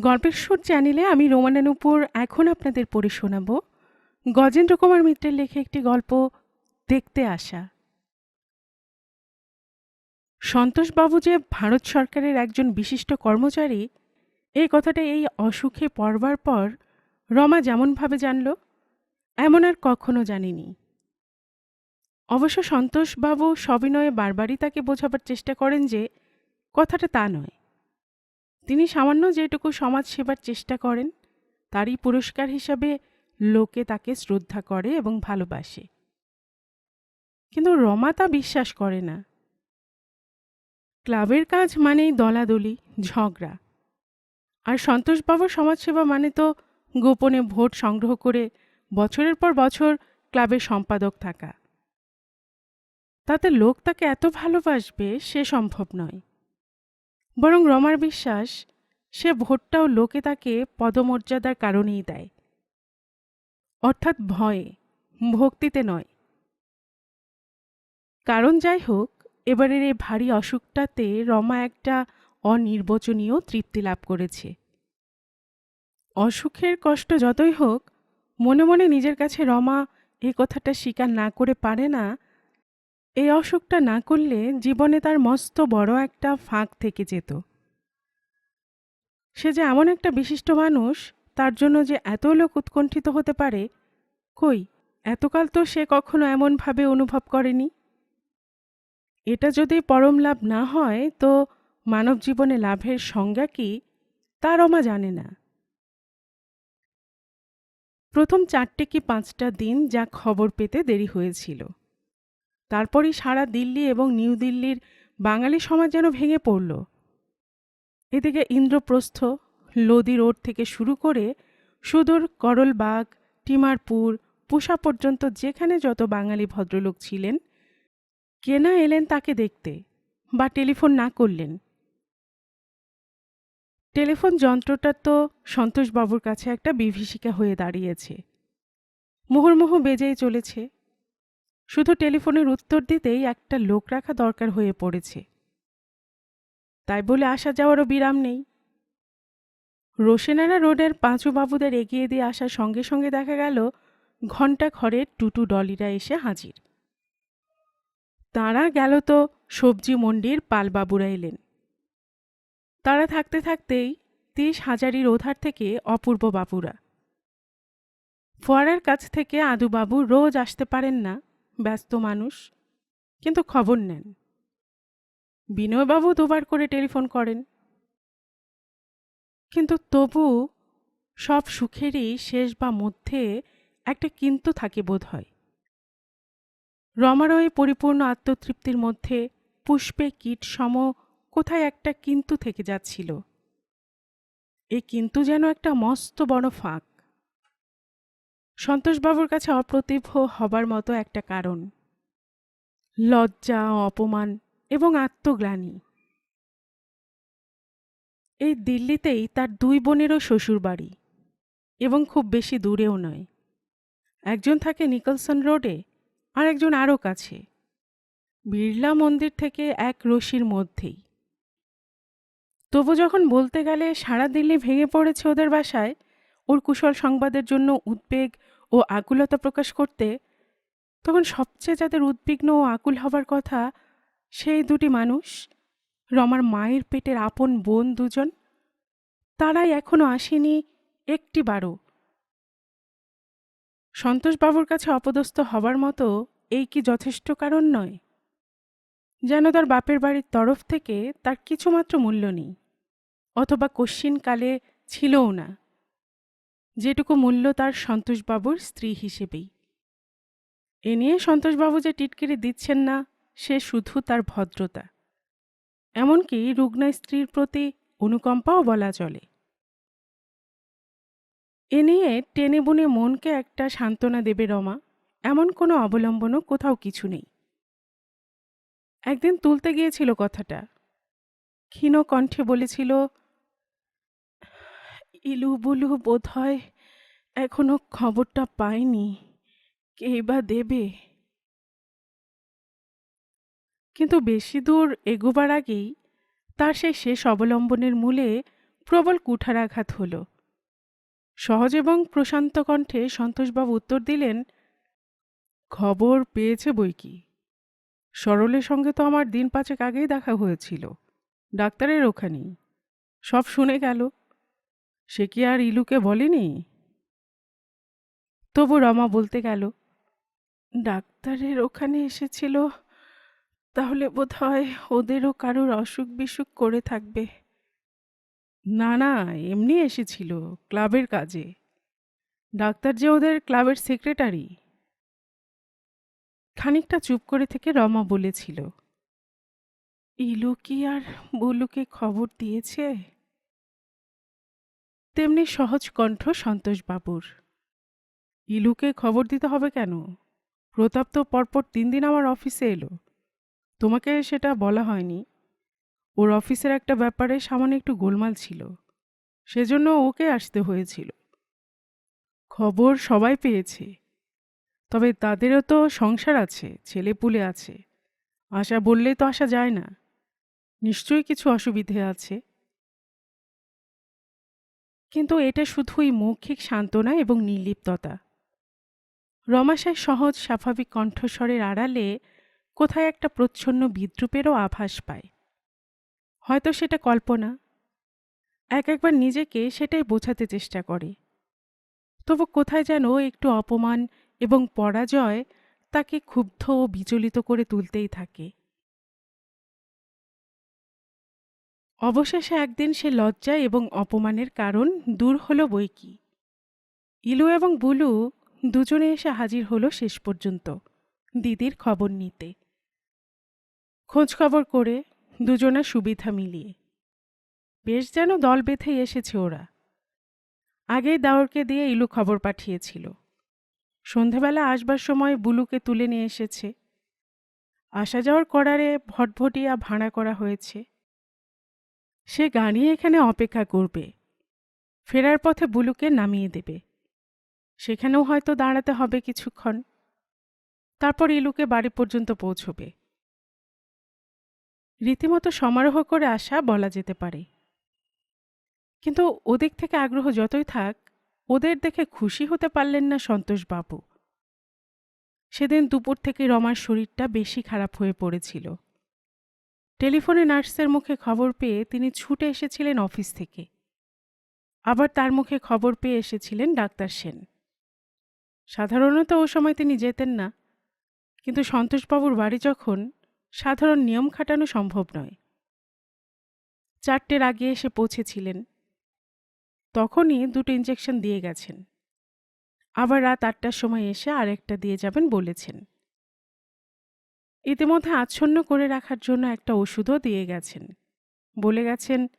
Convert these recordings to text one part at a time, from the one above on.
গল্পের সুর চ্যানেলে আমি রোমানানুপুর এখন আপনাদের পড়ে শোনাব। গজেন্দ্র কুমার মিত্রের লেখা একটি গল্প, দেখতে আসা। সন্তোষবাবু যে ভারত সরকারের একজন বিশিষ্ট কর্মচারী এই কথাটা এই অসুখে পড়বার পর রমা যেমনভাবে জানল, এমন আর কখনো জানিনি। অবশ্য সন্তোষবাবু সবিনয়ে বারবারই তাকে বোঝাবার চেষ্টা করেন যে, কথাটা তা নয়। তিনি সামান্য যেটুকু সমাজ সেবার চেষ্টা করেন, তারই পুরস্কার হিসাবে লোকে তাকে শ্রদ্ধা করে এবং ভালোবাসে। কিন্তু রমা তা বিশ্বাস করে না। ক্লাবের কাজ মানেই দলাদলি, ঝগড়া। আর সন্তোষবাবুর সমাজসেবা মানে তো গোপনে ভোট সংগ্রহ করে বছরের পর বছর ক্লাবের সম্পাদক থাকা। তাতে লোক তাকে এত ভালোবাসবে সে সম্ভব নয়। বরং রমার বিশ্বাস, সে ভোটটাও লোকে তাকে পদমর্যাদার কারণেই দেয়। অর্থাৎ ভয়ে, ভক্তিতে নয়। কারণ যাই হোক, এবারের এই ভারী অসুখটাতে রমা একটা অনির্বচনীয় তৃপ্তি লাভ করেছে। অসুখের কষ্ট যতই হোক, মনে মনে নিজের কাছে রমা এই কথাটা স্বীকার না করে পারে না এই অসুখটা না করলে জীবনে তার মস্ত বড় একটা ফাঁক থেকে যেত। সে যে এমন একটা বিশিষ্ট মানুষ, তার জন্য যে এত লোক উৎকণ্ঠিত হতে পারে, কই, এতকাল তো সে কখনো এমনভাবে অনুভব করেনি? এটা যদি পরম লাভ না হয়, তো মানব জীবনে লাভের সংজ্ঞা কি, তা রমা জানে না। প্রথম চারটে কি পাঁচটা দিন যা খবর পেতে দেরি হয়েছিল। তারপরই সারা দিল্লি এবং নিউ দিল্লির বাঙালি সমাজ যেন ভেঙে পড়ল। এদিকে ইন্দ্রপ্রস্থ লোদি রোড থেকে শুরু করে সুদূর করলবাগ, টিমারপুর, পুষা পর্যন্ত যেখানে যত বাঙালি ভদ্রলোক ছিলেন কেনা এলেন তাকে দেখতে বা টেলিফোন না করলেন। টেলিফোন যন্ত্রটা তো সন্তোষবাবুর কাছে একটা বিভীষিকা হয়ে দাঁড়িয়েছে। মুহুর্মুহু বেজেই চলেছে। শুধু টেলিফোনের উত্তর দিতেই একটা লোক রাখা দরকার হয়ে পড়েছে। তাই বলে আসা যাওয়ারও বিরাম নেই। রোশেনারা রোডের পাঁচু বাবুদের এগিয়ে দিয়ে আসার সঙ্গে সঙ্গে দেখা গেল, ঘণ্টা ঘরের টুটু ডলিরা এসে হাজির। তাঁরা গেল তো সবজি মন্ডির পালবাবুরা এলেন। তারা থাকতে থাকতেই তিরিশ হাজারির ওধার থেকে অপূর্ব বাবুরা। ফোয়ারার কাছ থেকে আদুবাবু রোজ আসতে পারেন না। ব্যস্ত মানুষ, কিন্তু খবর নেন। বিনয়বাবু দুবার করে টেলিফোন করেন। কিন্তু তবু সব সুখেরই শেষ বা মধ্যে একটা কিন্তু থাকে বোধ হয় রমারয় পরিপূর্ণ আত্মতৃপ্তির মধ্যে পুষ্পে কীট সম কোথায় একটা কিন্তু থেকে যাচ্ছিল। এ কিন্তু যেন একটা মস্ত বড় ফাঁক। সন্তোষবাবুর কাছে অপ্রতিভ হবার মতো একটা কারণ। লজ্জা, অপমান এবং আত্মগ্লানি। এই দিল্লিতেই তার দুই বোনেরও শ্বশুরবাড়ি এবং খুব বেশি দূরেও নয়। একজন থাকে নিকলসন রোডে, আর একজন আরও কাছে। বিড়লা মন্দির থেকে এক রশির মধ্যেই। তবু যখন বলতে গেলে সারা দিল্লি ভেঙে পড়েছে ওদের বাসায় ওর কুশল সংবাদের জন্য উদ্বেগ ও আকুলতা প্রকাশ করতে, তখন সবচেয়ে যাদের উদ্বিগ্ন ও আকুল হবার কথা, সেই দুটি মানুষ, রমার মায়ের পেটের আপন বোন দুজন, তারাই এখনও আসেনি একটি বারও। সন্তোষবাবুর কাছে অপদস্থ হবার মতো এই কি যথেষ্ট কারণ নয়? যেন তার বাপের বাড়ির তরফ থেকে তার কিছুমাত্র মূল্য নেই, অথবা কশ্চিনকালে ছিলও না। যেটুকু মূল্য তার সন্তোষবাবুর স্ত্রী হিসেবেই। এ নিয়ে সন্তোষবাবু যে টিটকিরি দিচ্ছেন না, সে শুধু তার ভদ্রতা। এমনকি রুগ্না স্ত্রীর প্রতি অনুকম্পাও বলা চলে। এ নিয়ে টেনে বুনে মনকে একটা সান্ত্বনা দেবে রমা, এমন কোনো অবলম্বনও কোথাও কিছু নেই। একদিন তুলতে গিয়েছিল কথাটা। ক্ষীণ কণ্ঠে বলেছিল ইলু বুলু বোধ হয় এখনও খবরটা পায়নি। কেই বা দেবে? কিন্তু বেশি দূর এগোবার আগেই তার সেই শেষ অবলম্বনের মূলে প্রবল কুঠারাঘাত হল। সহজ এবং প্রশান্ত কণ্ঠে সন্তোষবাবু উত্তর দিলেন, খবর পেয়েছে বই কি? সরলের সঙ্গে তো আমার দিন পাঁচেক আগেই দেখা হয়েছিল। ডাক্তারের ওখানেই। সব শুনে গেল। সে কি আর ইলুকে বলেনি? তবু রমা বলতে গেল, ডাক্তারের ওখানে এসেছিল, তাহলে বোধ হয় ওদেরও কারোর অসুখ বিসুখ করে থাকবে। না না, এমনি এসেছিল, ক্লাবের কাজে। ডাক্তার যে ওদের ক্লাবের সেক্রেটারি? খানিকটা চুপ করে থেকে রমা বলেছিল, ইলু কি আর বলুকে খবর দিয়েছে? তেমনি সহজ কণ্ঠ সন্তোষবাবুর ইলুকে খবর দিতে হবে কেন? প্রতাপ তো পরপর তিন দিন আমার অফিসে এলো। তোমাকে সেটা বলা হয়নি। ওর অফিসের একটা ব্যাপারে সামান্য একটু গোলমাল ছিল। সেজন্য ওকে আসতে হয়েছিল। খবর সবাই পেয়েছে। তবে তাদেরও তো সংসার আছে, ছেলেপুলে আছে। আশা বললে তো আসা যায় না। নিশ্চয়ই কিছু অসুবিধে আছে। কিন্তু এটা শুধুই মৌখিক সান্ত্বনা এবং নির্লিপ্ততা। রমাশায় সহজ স্বাভাবিক কণ্ঠস্বরের আড়ালে কোথায় একটা প্রচ্ছন্ন বিদ্রুপেরও আভাস পায়। হয়তো সেটা কল্পনা। এক একবার নিজেকে সেটাই বোঝাতে চেষ্টা করে। তবু কোথায় যেন একটু অপমান এবং পরাজয় তাকে ক্ষুব্ধ ও বিচলিত করে তুলতেই থাকে। অবশেষে একদিন সে লজ্জা এবং অপমানের কারণ দূর হলো বই কি। ইলু এবং বুলু দুজনে এসে হাজির হলো শেষ পর্যন্ত, দিদির খবর নিতে। খোঁজখবর করে দুজনা সুবিধা মিলিয়ে। বেশ যেন দল বেঁধে এসেছে ওরা। আগেই দাওরকে দিয়ে ইলু খবর পাঠিয়েছিল। সন্ধেবেলা আসবার সময় বুলুকে তুলে নিয়ে এসেছে। আসা যাওয়ার করারে ভটভটিয়া ভাড়া করা হয়েছে। সে গাড়ি এখানে অপেক্ষা করবে। ফেরার পথে বুলুকে নামিয়ে দেবে। সেখানেও হয়তো দাঁড়াতে হবে কিছুক্ষণ। তারপর ইলুকে বাড়ি পর্যন্ত পৌঁছবে। রীতিমতো সমারোহ করে আসা বলা যেতে পারে। কিন্তু ওদিক থেকে আগ্রহ যতই থাক, ওদের দেখে খুশি হতে পারলেন না সন্তোষবাবু সেদিন দুপুর থেকে রমার শরীরটা বেশি খারাপ হয়ে পড়েছিল। টেলিফোনে নার্সের মুখে খবর পেয়ে তিনি ছুটে এসেছিলেন অফিস থেকে। আবার তার মুখে খবর পেয়ে এসেছিলেন ডাক্তার সেন। সাধারণত ও সময় তিনি যেতেন না, কিন্তু সন্তোষবাবুর বাড়ি যখন সাধারণ নিয়ম খাটানো সম্ভব নয়। চারটের আগে এসে পৌঁছেছিলেন। তখনই দুটো ইঞ্জেকশন দিয়ে গেছেন। আবার রাত আটটার সময় এসে আরেকটা দিয়ে যাবেন বলেছেন। ইতিমধ্যে আচ্ছন্ন করে রাখার জন্য একটা ওষুধও দিয়ে গেছেন। বলে গেছেন,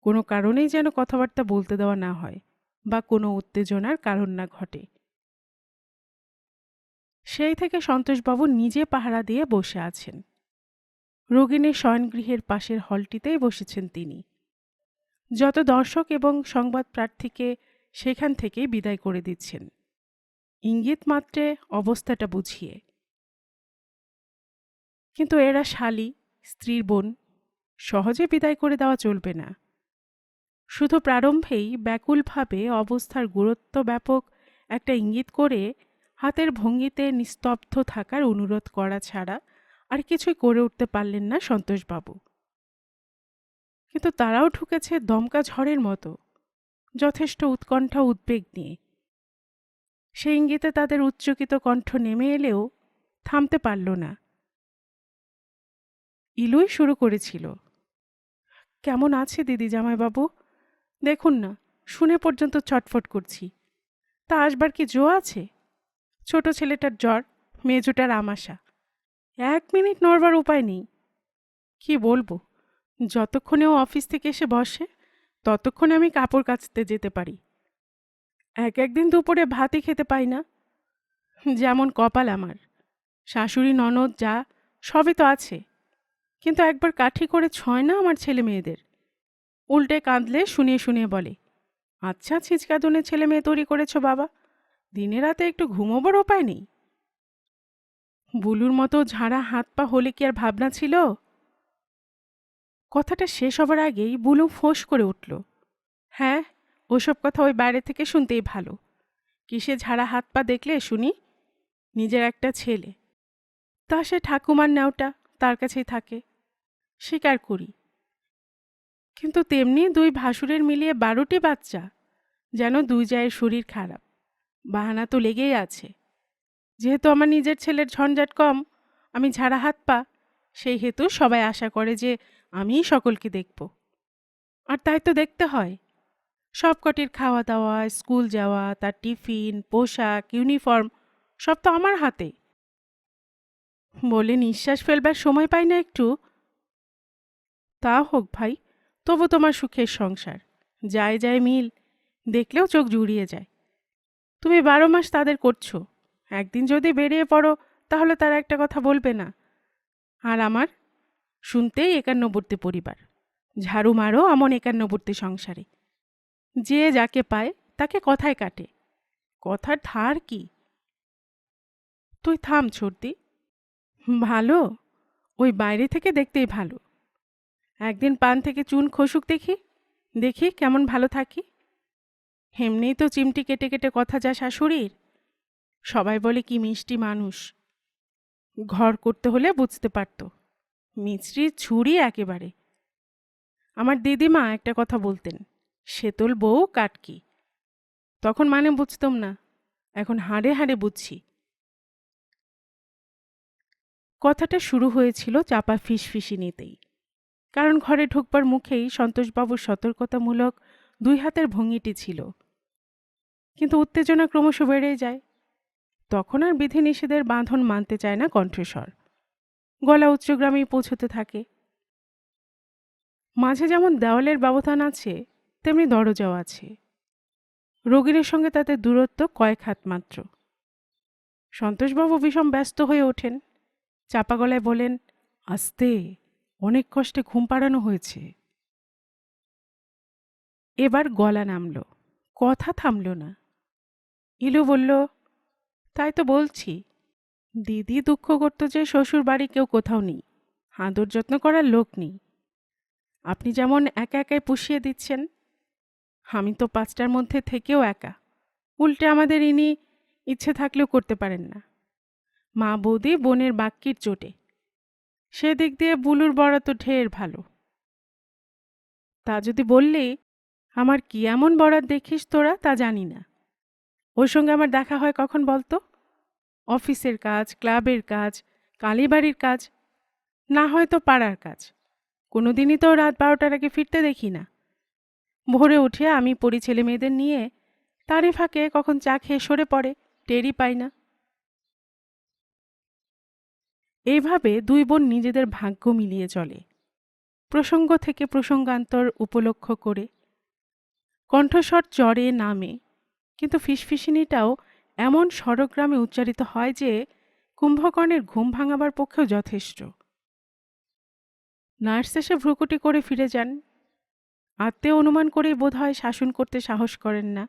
কোনো কারণেই যেন কথাবার্তা বলতে দেওয়া না হয় বা কোনো উত্তেজনার কারণ না ঘটে। সেই থেকে সন্তোষবাবু নিজে পাহারা দিয়ে বসে আছেন। রোগিণীর শয়নগৃহের পাশের হলটিতেই বসেছেন তিনি। যত দর্শক এবং সংবাদ প্রার্থীকে সেখান থেকেই বিদায় করে দিচ্ছেন। ইঙ্গিত মাত্রে অবস্থাটা বুঝিয়ে কিন্তু এরা শালি, স্ত্রীর বোন, সহজে বিদায় করে দেওয়া চলবে না। শুধু প্রারম্ভেই ব্যাকুলভাবে অবস্থার গুরুত্ব ব্যাপক একটা ইঙ্গিত করে হাতের ভঙ্গিতে নিস্তব্ধ থাকার অনুরোধ করা ছাড়া আর কিছুই করে উঠতে পারলেন না সন্তোষবাবু। কিন্তু তারাও ঢুকেছে দমকা ঝড়ের মতো, যথেষ্ট উৎকণ্ঠা উদ্বেগ নিয়ে। সেই ইঙ্গিতে তাদের উচ্চকিত কণ্ঠ নেমে এলেও থামতে পারল না। ইলুই শুরু করেছিল। কেমন আছে দিদি জামাইবাবু? দেখুন না, শুনে পর্যন্ত ছটফট করছি। তা আসবার কি জো আছে? ছোট ছেলেটার জ্বর, মেজোটার আমাশা। এক মিনিট নড়বার উপায় নেই। কি বলব, যতক্ষণে ও অফিস থেকে এসে বসে, ততক্ষণে আমি কাপড় কাচতে যেতে পারি। এক একদিন দুপুরে ভাতই খেতে পাই না। যেমন কপাল আমার, শাশুড়ি, ননদ, যা, সবই তো আছে। কিন্তু একবার কাঠি করে ছয় না আমার ছেলে মেয়েদের? উল্টে কাঁদলে শুনিয়ে শুনিয়ে বলে আচ্ছা ছিচকাদুনে ছেলে মেয়ে তৈরি করেছ বাবা, দিনে রাতে একটু ঘুমোবার উপায় নেই? বুলুর মতো ঝাড়া হাত পা হলে কি আর ভাবনা ছিল? কথাটা শেষ হবার আগেই বুলু ফোঁস করে উঠল। হ্যাঁ ওসব কথা ওই বাইরে থেকে শুনতেই ভালো। কিসে ঝাড়া হাত পা দেখলে শুনি? নিজের একটা ছেলে। তা সে ঠাকুমার নেওটা তার কাছেই থাকে। স্বীকার করি। কিন্তু তেমনি দুই ভাসুরের মিলিয়ে বারোটি বাচ্চা, যেন দুই জায়ের শরীর খারাপ। বাহানা তো লেগেই আছে। যেহেতু আমার নিজের ছেলের ঝঞ্ঝাট কম, আমি ঝাড়া হাত পা, সেই হেতু সবাই আশা করে যে আমিই সকলকে দেখব। আর তাই তো দেখতে হয়। সব কটির খাওয়া দাওয়া, স্কুল যাওয়া, তার টিফিন, পোশাক, ইউনিফর্ম, সব তো আমার হাতে। বলে নিঃশ্বাস ফেলবার সময় পাই না একটু। তা হোক ভাই, তবু তোমার সুখের সংসার। যায় যায় মিল, দেখলেও চোখ জুড়িয়ে যায়। তুমি বারো মাস তাদের করছ। একদিন যদি বেরিয়ে পড়ো, তাহলে তারা একটা কথা বলবে না। আর আমার, শুনতেই একান্নবর্তী পরিবার। ঝাড়ু মারো আমন একান্নবর্তী সংসারে। যে যাকে পায়, তাকে কথায় কাটে। কথার ধার কি? তুই থাম, ছর্দি। ভালো। ওই বাইরে থেকে দেখতেই ভালো। একদিন পান থেকে চুন খসুক দেখি দেখি কেমন ভালো থাকি। এমনিই তো চিমটি কেটে কেটে কথা যা শাশুড়ির। সবাই বলে কি মিষ্টি মানুষ। ঘর করতে হলে বুঝতে পারত। মিছরির ছুরি একেবারে। আমার দিদিমা একটা কথা বলতেন শেতল বউ কাটকি। তখন মানে বুঝতাম না। এখন হাড়ে হাড়ে বুঝছি। কথাটা শুরু হয়েছিল চাপা ফিসফিসি নিতেই কারণ ঘরে ঢুকবার মুখেই সন্তোষবাবুর সতর্কতামূলক দুই হাতের ভঙ্গিটি ছিল। কিন্তু উত্তেজনা ক্রমশ বেড়ে যায়। তখন আর বিধিনিষেধের বাঁধন মানতে চায় না কণ্ঠস্বর। গলা উচ্চগ্রামেই পৌঁছতে থাকে। মাঝে যেমন দেওয়ালের ব্যবধান আছে, তেমনি দরজাও আছে। রোগীর সঙ্গে তাদের দূরত্ব কয়েক হাত মাত্র। সন্তোষবাবু বিষম ব্যস্ত হয়ে ওঠেন। চাপা গলায় বলেন, আস্তে, অনেক কষ্টে ঘুম পাড়ানো হয়েছে। এবার গলা নামল, কথা থামল না। ইলু বলল, তাই তো বলছি, দিদি দুঃখ করত যে শ্বশুর বাড়ি কেউ কোথাও নেই, আদর যত্ন করার লোক নেই। আপনি যেমন একা একাই পুষিয়ে দিচ্ছেন, আমি তো পাঁচটার মধ্যে থেকেও একা। উল্টে আমাদের ইনি ইচ্ছে থাকলেও করতে পারেন না। মা বৌদি বোনের বাক্যির চোটে। সেদিক দিয়ে বুলুর বড়া তো ঢের ভালো। তা যদি বললে, আমার কি এমন বরাত দেখিস তোরা তা জানি না। ওর সঙ্গে আমার দেখা হয় কখন বলতো? অফিসের কাজ, ক্লাবের কাজ, কালীবাড়ির কাজ, না হয়তো পাড়ার কাজ। কোনো দিনই তো রাত বারোটার আগে ফিরতে দেখি না। ভোরে উঠে আমি পড়ি ছেলে মেয়েদের নিয়ে তারই ফাঁকে কখন চা খেয়ে সরে পড়ে, টেরই পাই না। এইভাবে দুই বোন নিজেদের ভাগ্য মিলিয়ে চলে। প্রসঙ্গ থেকে প্রসঙ্গান্তর উপলক্ষ করে। কণ্ঠস্বর চড়ে নামে, কিন্তু ফিসফিসিনিটাও এমন স্বরগ্রামে উচ্চারিত হয় যে কুম্ভকর্ণের ঘুম ভাঙাবার পক্ষেও যথেষ্ট। নার্স এসে ভ্রুকুটি করে ফিরে যান। আত্মে অনুমান করেই বোধ হয় শাসন করতে সাহস করেন না।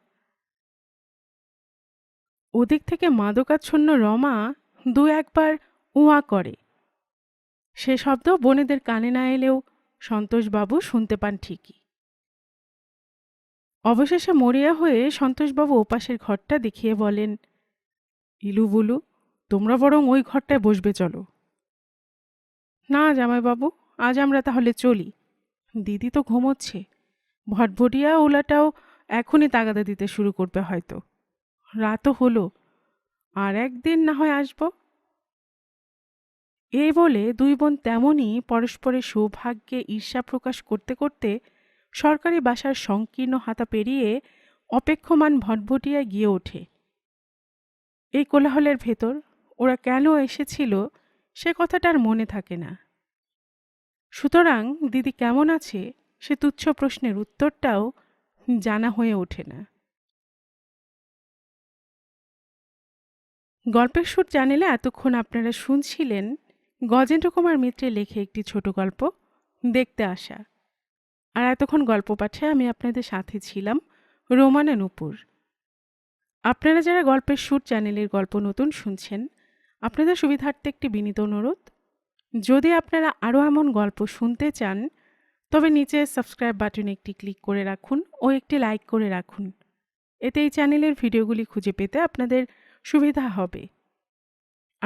ওদিক থেকে মাদকাচ্ছন্ন রমা দু একবার উয়া করে। সে শব্দ বোনেদের কানে না এলেও সন্তোষবাবু শুনতে পান ঠিকই। অবশেষে মরিয়া হয়ে সন্তোষবাবু ওপাশের ঘরটা দেখিয়ে বলেন, ইলু বুলু, তোমরা বরং ওই ঘরটায় বসবে চলো। না জামাইবাবু, আজ আমরা তাহলে চলি। দিদি তো ঘুমোচ্ছে। ভটভটিয়া ওলাটাও এখনই তাগাদা দিতে শুরু করবে হয়তো। রাতও হলো। আর একদিন না হয় আসব। এই বলে দুই বোন তেমনই পরস্পরের সৌভাগ্যে ঈর্ষা প্রকাশ করতে করতে সরকারি বাসার সংকীর্ণ হাতা পেরিয়ে অপেক্ষমান ভটভটিয়ায় গিয়ে ওঠে। এই কোলাহলের ভেতর ওরা কেন এসেছিল সে কথাটা আর মনে থাকে না। সুতরাং দিদি কেমন আছে সে তুচ্ছ প্রশ্নের উত্তরটাও জানা হয়ে ওঠে না। গল্পের সুর জানিলে এতক্ষণ আপনারা শুনছিলেন গজেন্দ্র কুমার মিত্রের লেখে একটি ছোট গল্প দেখতে আসা। আর এতক্ষণ গল্প পাঠে আমি আপনাদের সাথে ছিলাম রোমানা নুপুর। আপনারা যারা গল্পের সুর চ্যানেলের গল্প নতুন শুনছেন, আপনাদের সুবিধার্থে একটি বিনীত অনুরোধ। যদি আপনারা আরও এমন গল্প শুনতে চান, তবে নিচে সাবস্ক্রাইব বাটনে একটি ক্লিক করে রাখুন ও একটি লাইক করে রাখুন। এতে এই চ্যানেলের ভিডিওগুলি খুঁজে পেতে আপনাদের সুবিধা হবে।